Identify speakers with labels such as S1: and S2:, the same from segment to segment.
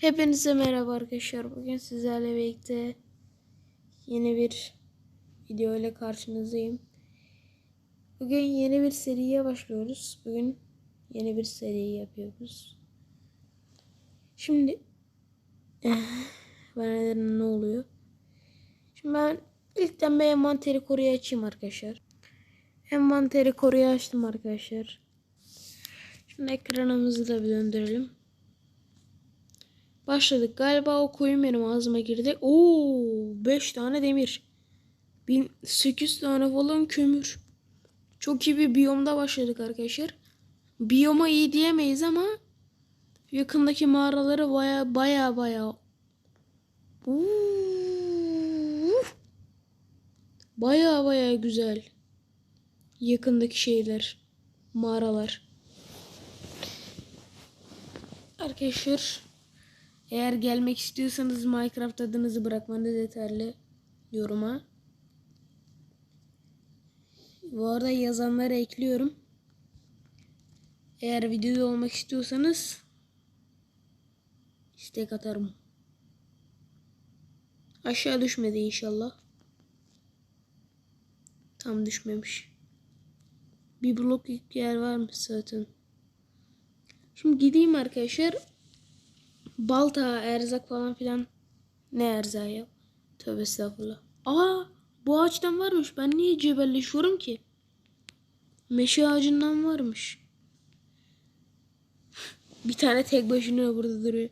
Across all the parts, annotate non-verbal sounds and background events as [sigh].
S1: Hepinize merhaba arkadaşlar. Bugün sizlerle birlikte yeni bir video ile karşınızdayım. Bugün yeni bir seriye başlıyoruz. Bugün yeni bir seri yapıyoruz. Şimdi neden ne oluyor? Şimdi ben ilkten bir envanteri koruyu açayım arkadaşlar. Envanteri koruyu açtım arkadaşlar. Şimdi ekranımızı da bir döndürelim. Başladık. Galiba o koyun benim ağzıma girdi. Oo, 5 tane demir. 8 tane falan kömür. Çok iyi bir biyomda başladık arkadaşlar. Biyoma iyi diyemeyiz ama yakındaki mağaraları baya baya baya baya baya güzel. Yakındaki şeyler, mağaralar. Arkadaşlar eğer gelmek istiyorsanız Minecraft adınızı bırakmanız yeterli yoruma. Bu arada yazanları ekliyorum. Eğer videoda olmak istiyorsanız istek atarım. Aşağı düşmedi inşallah. Tam düşmemiş. Bir blok yer varmış zaten. Şimdi gideyim arkadaşlar balta, erzak falan filan. Ne erzağı ya? Tövbe estağfurullah. Aa bu ağaçtan varmış. Ben niye cebelleşiyorum ki? Meşe ağacından varmış. [laughs] Bir tane tek başına burada duruyor.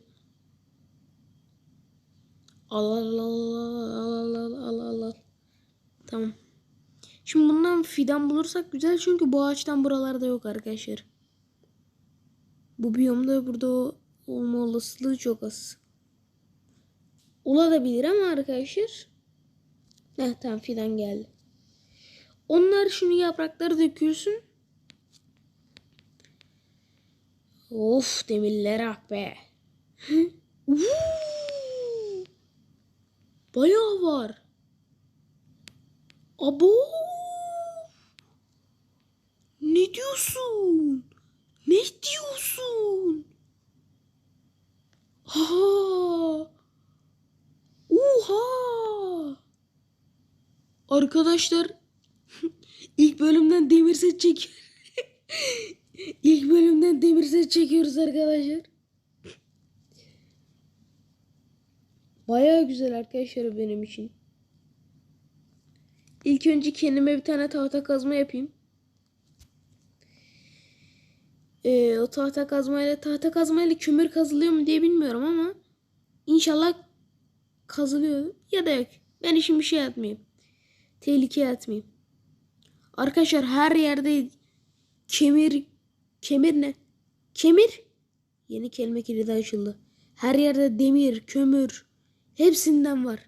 S1: Allah Allah Allah Allah Allah Allah Allah. Tamam. Şimdi bundan fidan bulursak güzel çünkü bu ağaçtan buralarda yok arkadaşlar. Bu biyomda burada olma olasılığı çok az. Olabilir ama arkadaşlar. Heh tamam fidan geldi. Onlar şunu yaprakları dökülsün. Of demirler ah be. [laughs] Bayağı var. Abo. Ne diyorsun? Ne diyorsun? Ha. Oha. Arkadaşlar [laughs] ilk bölümden demir set çekiyor. [laughs] ilk bölümden demir set çekiyoruz arkadaşlar. Baya güzel arkadaşlar benim için. İlk önce kendime bir tane tahta kazma yapayım. Ee, o tahta kazmayla tahta kazmayla kömür kazılıyor mu diye bilmiyorum ama inşallah kazılıyor ya da yok. Ben işim bir şey atmayayım. Tehlikeye atmayayım. Arkadaşlar her yerde kemir kemir ne? Kemir yeni kelime kilidi açıldı. Her yerde demir, kömür hepsinden var.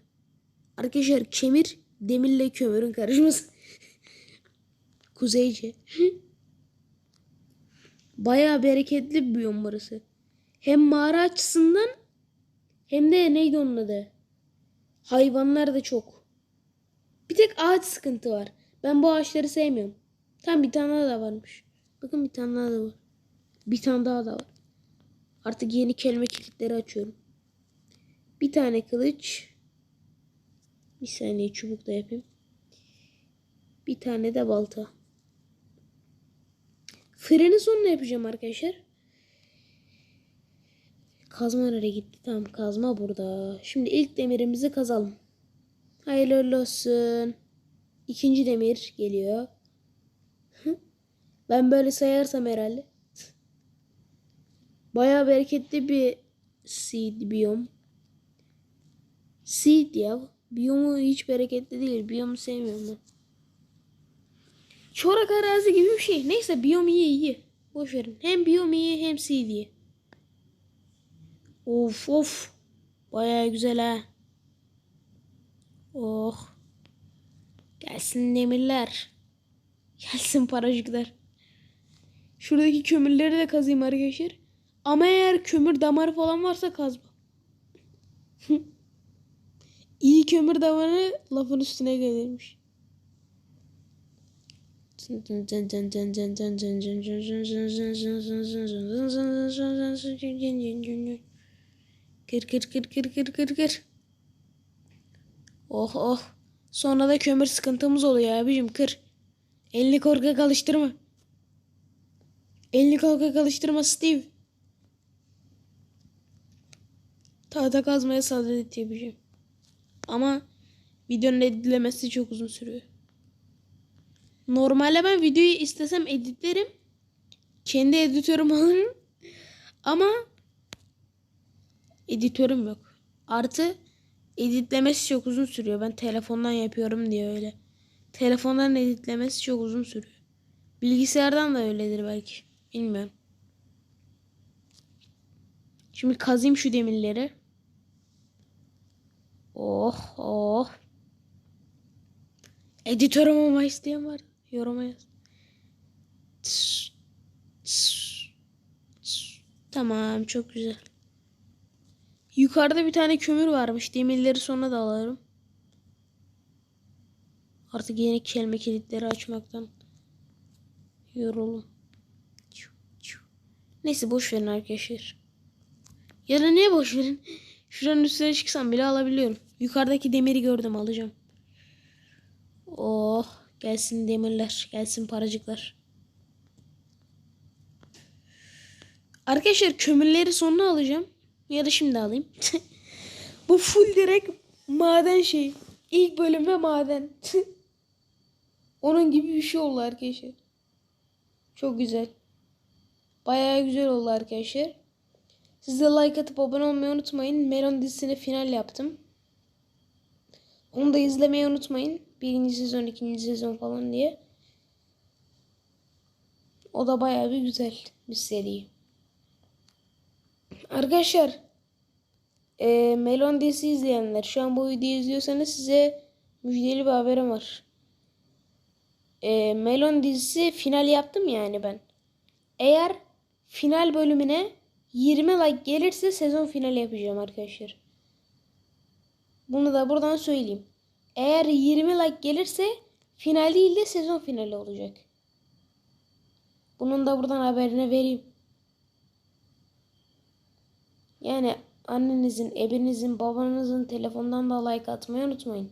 S1: Arkadaşlar kemir demirle kömürün karışması. [laughs] Kuzeyce. Bayağı bereketli bir biyom burası. Hem mağara açısından hem de neydi onun adı? Hayvanlar da çok. Bir tek ağaç sıkıntı var. Ben bu ağaçları sevmiyorum. Tam bir tane daha da varmış. Bakın bir tane daha da var. Bir tane daha da var. Artık yeni kelime kilitleri açıyorum. Bir tane kılıç. Bir saniye çubuk da yapayım. Bir tane de balta. Freni sonuna yapacağım arkadaşlar. Kazma nereye gitti? Tamam kazma burada. Şimdi ilk demirimizi kazalım. Hayırlı olsun. İkinci demir geliyor. [laughs] ben böyle sayarsam herhalde. [laughs] Bayağı bereketli bir seed biyom. Seed ya. Biyomu hiç bereketli değil. Biyomu sevmiyorum ben. Çorak arazi gibi bir şey. Neyse biyom iyi iyi. Boş verin. Hem biyom iyi hem iyi. Of of. Baya güzel ha. Oh. Gelsin demirler. Gelsin paracıklar. Şuradaki kömürleri de kazayım arkadaşlar. Ama eğer kömür damarı falan varsa kazma. [laughs] İyi kömür damarı lafın üstüne gelirmiş. Kır kır kır kır kır kır kır. Oh oh. Sonra da kömür sıkıntımız oluyor abicim kır. Elini korkak alıştırma. Elini korkak alıştırma Steve. Tahta kazmaya saadet yapacağım. Ama videonun editlemesi çok uzun sürüyor. Normalde ben videoyu istesem editlerim. Kendi editörüm alırım. Ama editörüm yok. Artı editlemesi çok uzun sürüyor. Ben telefondan yapıyorum diye öyle. Telefondan editlemesi çok uzun sürüyor. Bilgisayardan da öyledir belki. Bilmiyorum. Şimdi kazayım şu demirleri. Oh oh. Editörüm olma isteyen var. Yoruma yaz. Tamam çok güzel. Yukarıda bir tane kömür varmış. Demirleri sonra da alırım. Artık yeni kelime kilitleri açmaktan yoruldum. Neyse boş verin arkadaşlar. Ya da niye boş verin? Şuranın üstüne çıksam bile alabiliyorum. Yukarıdaki demiri gördüm alacağım. Oh gelsin demirler. Gelsin paracıklar. Arkadaşlar kömürleri sonra alacağım. Ya da şimdi alayım. [laughs] Bu full direkt maden şey. İlk bölümde maden. [laughs] Onun gibi bir şey oldu arkadaşlar. Çok güzel. Bayağı güzel oldu arkadaşlar. Siz de like atıp abone olmayı unutmayın. Melon dizisine final yaptım. Onu da izlemeyi unutmayın. Birinci sezon, ikinci sezon falan diye. O da bayağı bir güzel bir seri. Arkadaşlar e, Melon dizisi izleyenler şu an bu videoyu izliyorsanız size müjdeli bir haberim var. E, Melon dizisi final yaptım yani ben. Eğer final bölümüne 20 like gelirse sezon finali yapacağım arkadaşlar. Bunu da buradan söyleyeyim. Eğer 20 like gelirse final değil de sezon finali olacak. Bunun da buradan haberini vereyim. Yani annenizin, ebinizin, babanızın telefondan da like atmayı unutmayın.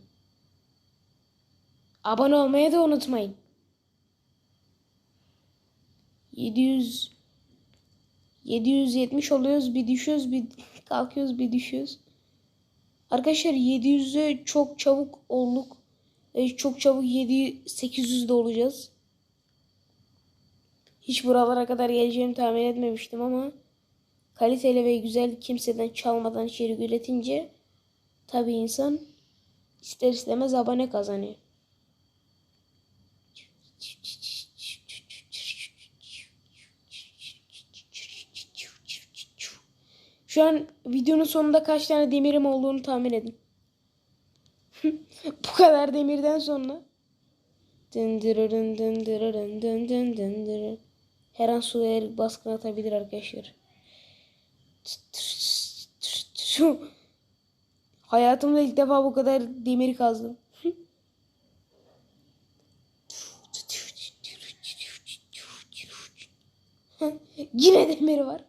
S1: Abone olmayı da unutmayın. 700 770 oluyoruz bir düşüyoruz bir [laughs] kalkıyoruz bir düşüyoruz. Arkadaşlar 700'e çok çabuk olduk. Ve çok çabuk 7 800'de olacağız. Hiç buralara kadar geleceğimi tahmin etmemiştim ama kaliteli ve güzel kimseden çalmadan içerik üretince tabi insan ister istemez abone kazanıyor. Şu an videonun sonunda kaç tane demirim olduğunu tahmin edin. [laughs] Bu kadar demirden sonra. Her an suya baskın atabilir arkadaşlar. [laughs] Hayatımda ilk defa bu kadar demir kazdım. [laughs] Yine demir var.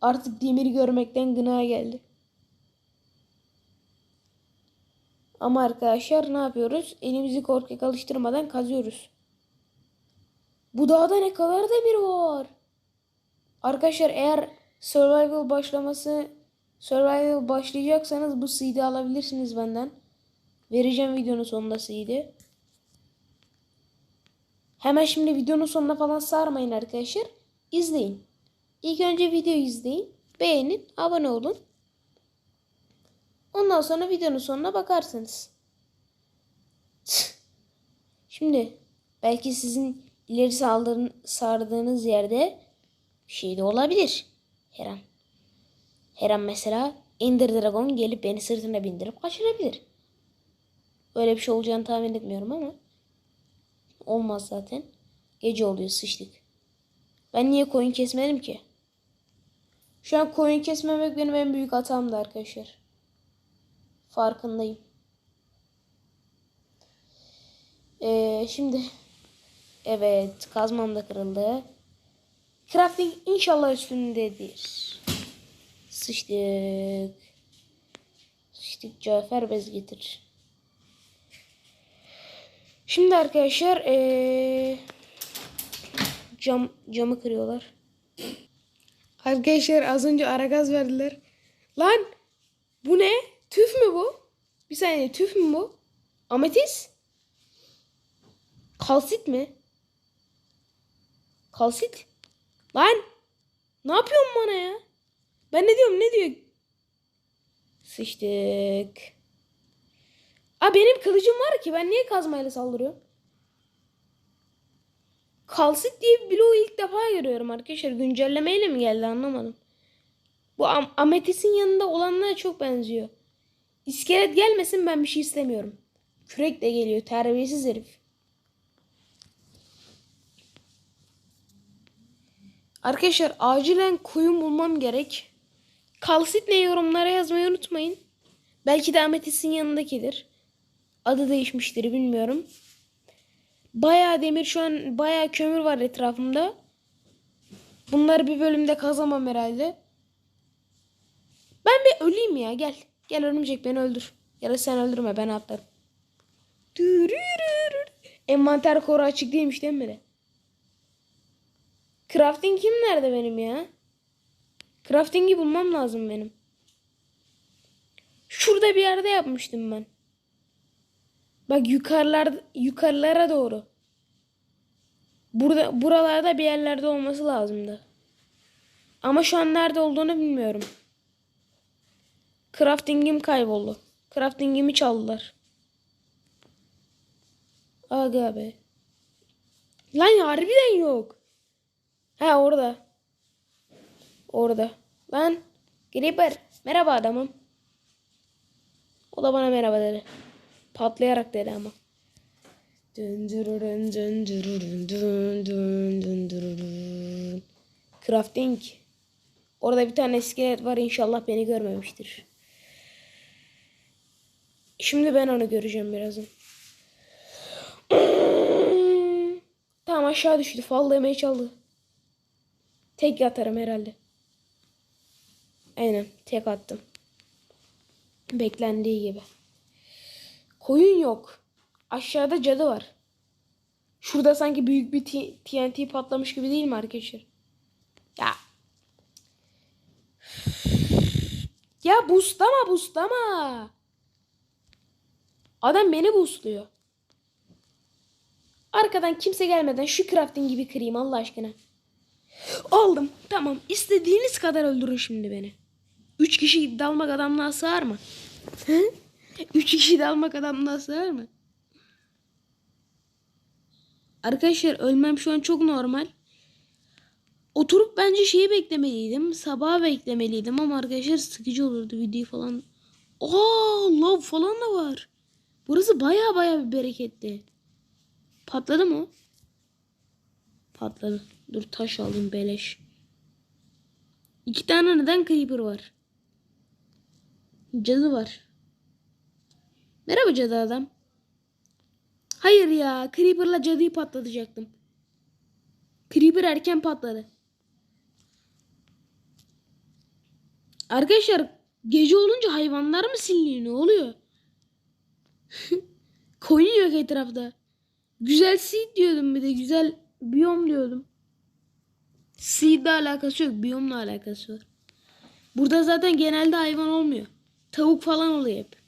S1: Artık demiri görmekten gına geldi. Ama arkadaşlar ne yapıyoruz? Elimizi korkak alıştırmadan kazıyoruz. Bu dağda ne kadar demir var. Arkadaşlar eğer survival başlaması survival başlayacaksanız bu CD alabilirsiniz benden. Vereceğim videonun sonunda CD. Hemen şimdi videonun sonuna falan sarmayın arkadaşlar. İzleyin. İlk önce videoyu izleyin. Beğenin. Abone olun. Ondan sonra videonun sonuna bakarsınız. [laughs] Şimdi belki sizin ileri saldırın, sardığınız yerde bir şey de olabilir. Her an. Her an mesela Ender Dragon gelip beni sırtına bindirip kaçırabilir. Öyle bir şey olacağını tahmin etmiyorum ama. Olmaz zaten. Gece oluyor sıçtık. Ben niye koyun kesmedim ki? Şu an koyun kesmemek benim en büyük hatamdı arkadaşlar. Farkındayım. Ee, şimdi evet kazmam da kırıldı. Crafting inşallah üstündedir. Sıçtık. Sıçtık Cafer bez getir. Şimdi arkadaşlar eee, cam camı kırıyorlar. Arkadaşlar az önce ara gaz verdiler. Lan bu ne? Tüf mü bu? Bir saniye tüf mü bu? Ametis? Kalsit mi? Kalsit? Lan ne yapıyorsun bana ya? Ben ne diyorum ne diyor? Sıçtık. Aa benim kılıcım var ki ben niye kazmayla saldırıyorum? Kalsit diye bir bloğu ilk defa görüyorum arkadaşlar. Güncellemeyle mi geldi anlamadım. Bu Am Ametis'in yanında olanlara çok benziyor. İskelet gelmesin ben bir şey istemiyorum. Kürek de geliyor terbiyesiz herif. Arkadaşlar acilen koyun bulmam gerek. Kalsit ne yorumlara yazmayı unutmayın. Belki de Ametis'in yanındakidir. Adı değişmiştir bilmiyorum. Bayağı demir şu an bayağı kömür var etrafımda. Bunları bir bölümde kazamam herhalde. Ben bir öleyim ya gel. Gel örümcek beni öldür. Ya da sen öldürme ben atlarım. Envanter koru açık değilmiş değil mi? Crafting kim nerede benim ya? Crafting'i bulmam lazım benim. Şurada bir yerde yapmıştım ben. Bak yukarılar yukarılara doğru. Burada buralarda bir yerlerde olması lazımdı. Ama şu an nerede olduğunu bilmiyorum. Crafting'im kayboldu. Crafting'imi çaldılar. Aga be. Lan harbiden yok. Ha orada. Orada. Lan Creeper. Merhaba adamım. O da bana merhaba dedi. Patlayarak dedi ama. Dün dürürün dün dürürün dün dün dün dürürün. Crafting. Orada bir tane iskelet var inşallah beni görmemiştir. Şimdi ben onu göreceğim birazdan. [clears throat] Tamam aşağı düştü. Fall damage çaldı. Tek atarım herhalde. Aynen tek attım. Beklendiği gibi. Koyun yok. Aşağıda cadı var. Şurada sanki büyük bir TNT patlamış gibi değil mi arkadaşlar? Ya. Ya bustlama bustlama. Adam beni boostluyor. Arkadan kimse gelmeden şu crafting gibi kırayım Allah aşkına. Aldım. Tamam. İstediğiniz kadar öldürün şimdi beni. Üç kişi dalmak adamlığa sığar mı? Hı? Üç kişi dalmak adamlığa sığar mı? Arkadaşlar ölmem şu an çok normal. Oturup bence şeyi beklemeliydim. Sabah beklemeliydim ama arkadaşlar sıkıcı olurdu video falan. Aa, lav falan da var. Burası baya baya bir bereketli. Patladı mı? Patladı. Dur taş alayım beleş. İki tane neden creeper var? Cadı var. Merhaba cadı adam. Hayır ya. Creeper'la cadıyı patlatacaktım. Creeper erken patladı. Arkadaşlar gece olunca hayvanlar mı siliniyor? Ne oluyor? [laughs] Koyun yok etrafta. Güzel seed diyordum bir de. Güzel biyom diyordum. Seed'le alakası yok. Biyomla alakası var. Burada zaten genelde hayvan olmuyor. Tavuk falan oluyor hep.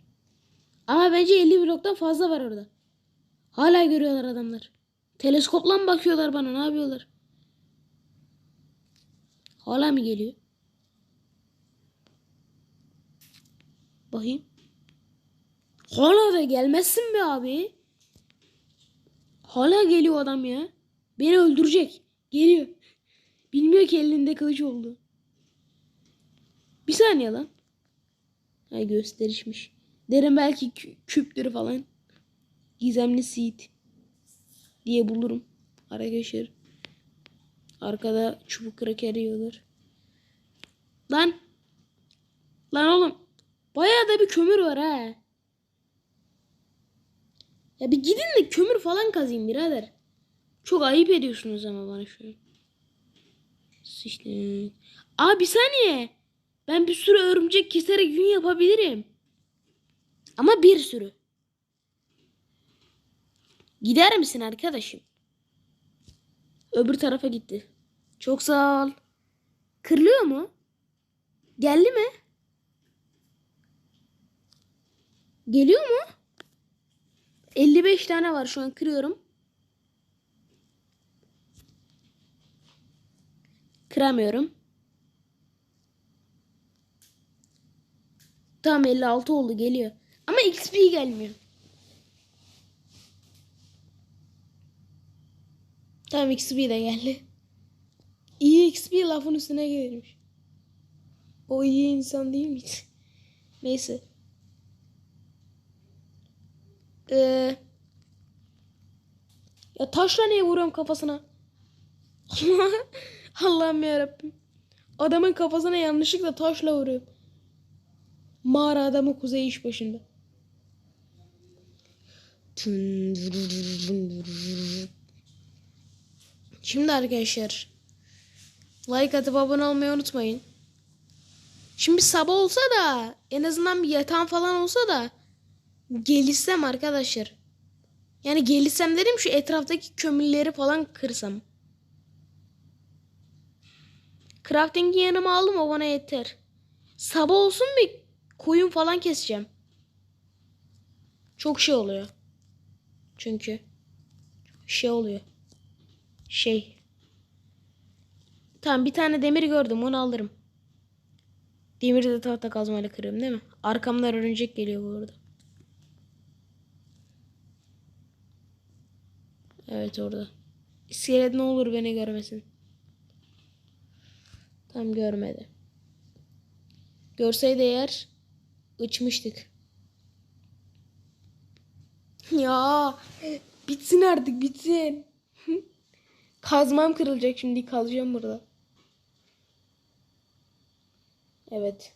S1: Ama bence 50 bloktan fazla var orada. Hala görüyorlar adamlar. Teleskopla mı bakıyorlar bana? Ne yapıyorlar? Hala mı geliyor? Bakayım. Hala da gelmezsin be abi. Hala geliyor adam ya. Beni öldürecek. Geliyor. Bilmiyor ki elinde kılıç oldu. saniye lan. Ha gösterişmiş. Derim belki kü- küptür falan. Gizemli seed diye bulurum. Arkadaşlar. Arkada çubuk kraker yiyorlar. Lan. Lan oğlum. Bayağı da bir kömür var ha. Ya bir gidin de kömür falan kazayım birader. Çok ayıp ediyorsunuz ama bana şu an. Sıçtık. Aa bir saniye. Ben bir sürü örümcek keserek yün yapabilirim. Ama bir sürü. Gider misin arkadaşım? Öbür tarafa gitti. Çok sağ ol. Kırılıyor mu? Geldi mi? Geliyor mu? 55 tane var şu an kırıyorum. Kıramıyorum. Tamam 56 oldu geliyor. Ama XP gelmiyor. Tamam XP de geldi. İyi XP lafın üstüne gelirmiş. O iyi insan değil miydi? [laughs] Neyse. Ee, ya taşla niye vuruyorum kafasına? [laughs] Allah'ım yarabbim. Adamın kafasına yanlışlıkla taşla vuruyorum. Mağara adamı kuzey iş başında. Şimdi arkadaşlar like atıp abone olmayı unutmayın. Şimdi sabah olsa da en azından bir yatağım falan olsa da gelişsem arkadaşlar. Yani gelişsem dedim şu etraftaki kömürleri falan kırsam. Crafting'i yanıma aldım o bana yeter. Sabah olsun bir koyun falan keseceğim. Çok şey oluyor. Çünkü şey oluyor. Şey. Tamam bir tane demir gördüm onu alırım. Demiri de tahta kazmayla kırıyorum değil mi? Arkamdan örümcek geliyor bu. Evet orada. İskelet ne olur beni görmesin. Tam görmedi. Görseydi eğer uçmuştuk. Ya bitsin artık bitsin. Kazmam kırılacak şimdi kalacağım burada. Evet.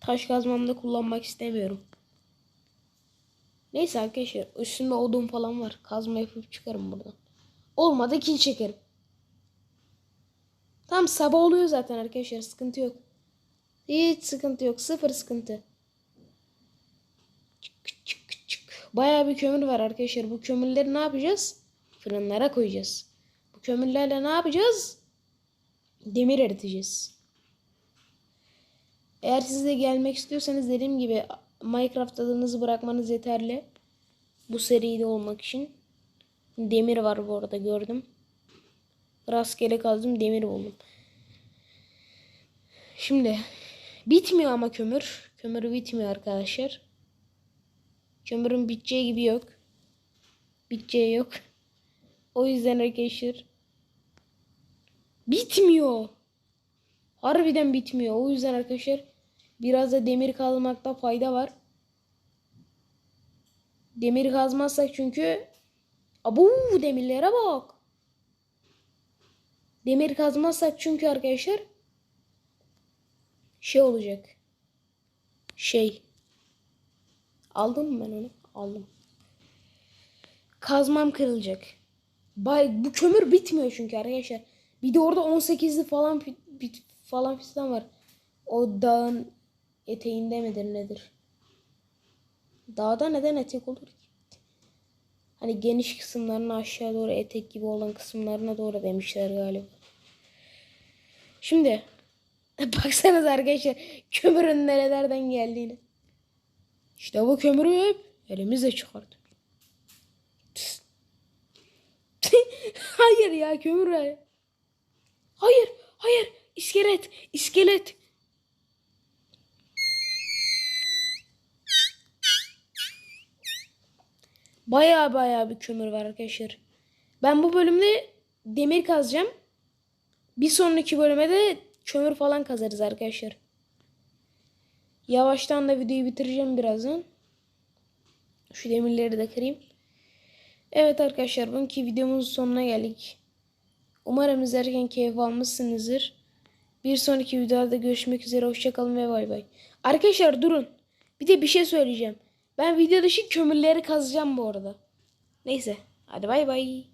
S1: Taş kazmamda kullanmak istemiyorum. Neyse arkadaşlar üstünde odun falan var. Kazma yapıp çıkarım buradan. Olmadı kil çekerim. Tam sabah oluyor zaten arkadaşlar sıkıntı yok. Hiç sıkıntı yok. Sıfır sıkıntı. Bayağı bir kömür var arkadaşlar. Bu kömürleri ne yapacağız? Fırınlara koyacağız. Bu kömürlerle ne yapacağız? Demir eriteceğiz. Eğer siz de gelmek istiyorsanız dediğim gibi Minecraft adınızı bırakmanız yeterli. Bu seride olmak için. Demir var bu arada gördüm. Rastgele kazdım demir buldum. Şimdi bitmiyor ama kömür. Kömür bitmiyor arkadaşlar. Kömürün biteceği gibi yok. Biteceği yok. O yüzden arkadaşlar bitmiyor. Harbiden bitmiyor. O yüzden arkadaşlar biraz da demir kazmakta fayda var. Demir kazmazsak çünkü Abu demirlere bak. Demir kazmazsak çünkü arkadaşlar şey olacak. Şey. Aldım mı ben onu? Aldım. Kazmam kırılacak. Bay, bu kömür bitmiyor çünkü arkadaşlar. Bir de orada 18'li falan bit, falan fistan var. O dağın eteğinde midir nedir? Dağda neden etek olur ki? Hani geniş kısımlarına aşağı doğru etek gibi olan kısımlarına doğru demişler galiba. Şimdi [laughs] baksanız arkadaşlar kömürün nerelerden geldiğini. İşte bu kömürü hep elimizle çıkardık. [laughs] hayır ya kömür hayır. Hayır, hayır. İskelet, iskelet. Baya baya bir kömür var arkadaşlar. Ben bu bölümde demir kazacağım. Bir sonraki bölüme de kömür falan kazarız arkadaşlar. Yavaştan da videoyu bitireceğim birazdan. Şu demirleri de kırayım. Evet arkadaşlar bugünkü videomuzun sonuna geldik. Umarım izlerken keyif almışsınızdır. Bir sonraki videoda görüşmek üzere. Hoşçakalın ve bay bay. Arkadaşlar durun. Bir de bir şey söyleyeceğim. Ben video dışı kömürleri kazacağım bu arada. Neyse. Hadi bay bay.